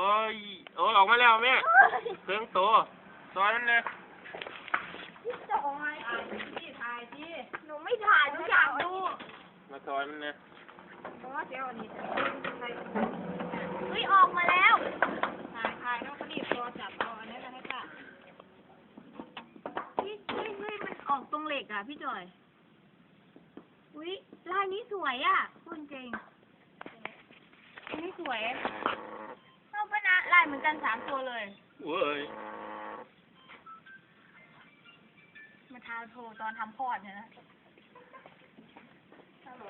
อ้ยโอ้ยออกมาแล้วแม่เครื่องโตซอยมันเนี่ยพี่จอยที่ถ่ายที่หนูไม่ถ่ายหนูอยากดูมาซอยมันเนี่ยเพราะว่าเดี๋ยวอันนี้จะใส่เฮ้ยออกมาแล้วถ่ายถ่ายแล้วก็รีบตัวจับเอาอันนี้นะให้ป้าเฮ้ยเฮ้ยเฮ้ยมันออกตรงเหล็กอะพี่จอยอุ้ยลายนี้สวยอะพูดจริงอันนี้สวย กันสามตัวเลย เว้ยมาทาโทรตอนทำคลอดเนี่ยนะฮัลโหล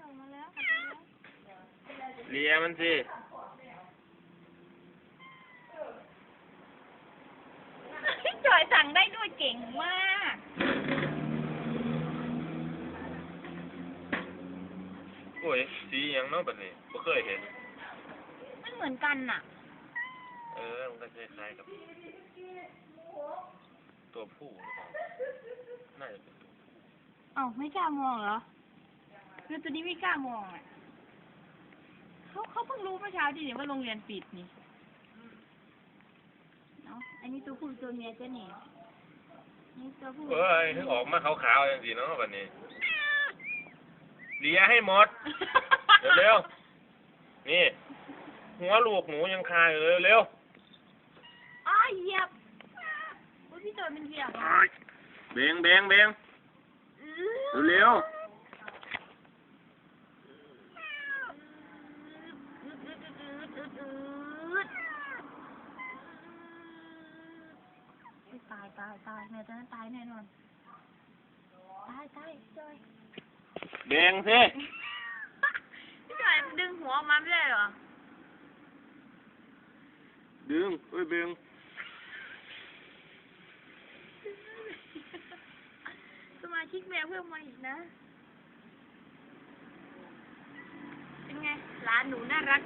ออกมาแล้วออกมาแล้วเลียมันสิพี่จอยสั่งได้ด้วยเก่งมาก โอ้ย สีหยังเนาะบัดนี้บ่เคยเห็น มันเหมือนกันน่ะ เออ มันก็คล้ายๆกับตัวผู้หรือเปล่าน่าจะเป็นตัวเอ้าไม่กล้ามองเหรอ คือตัวนี้ไม่กล้ามองอะเขาเขาเพิ่งรู้เมื่อเช้าดิเนี่ยว่าโรงเรียนปิดนี่เนาะอันนี้ตัวผู้ตัวเมียเจ้านี่นี่ตัวผู้เอ้ยถึงออกมาขาวๆจังซี่เนาะบัดนี้เลียให้หมด เร็วๆนี่ หัวลูกหนูยังคาอยู่เลยเร็วอ้าวเหยียบ อุ้ยพี่จอยมันเหยียบๆเบงเบงเบงเร็วตายตายตายแม่จะนั้นตายแน่นอน ตายตายพี่จอยๆเบงสิพี่จอยดึงหัวออกมาไม่ได้เหรอ ดึงเอ้ยเบง สมา ชิกแมวเพิ่มมาอีกนะ เป็นไง ร้านหนูน่ารัก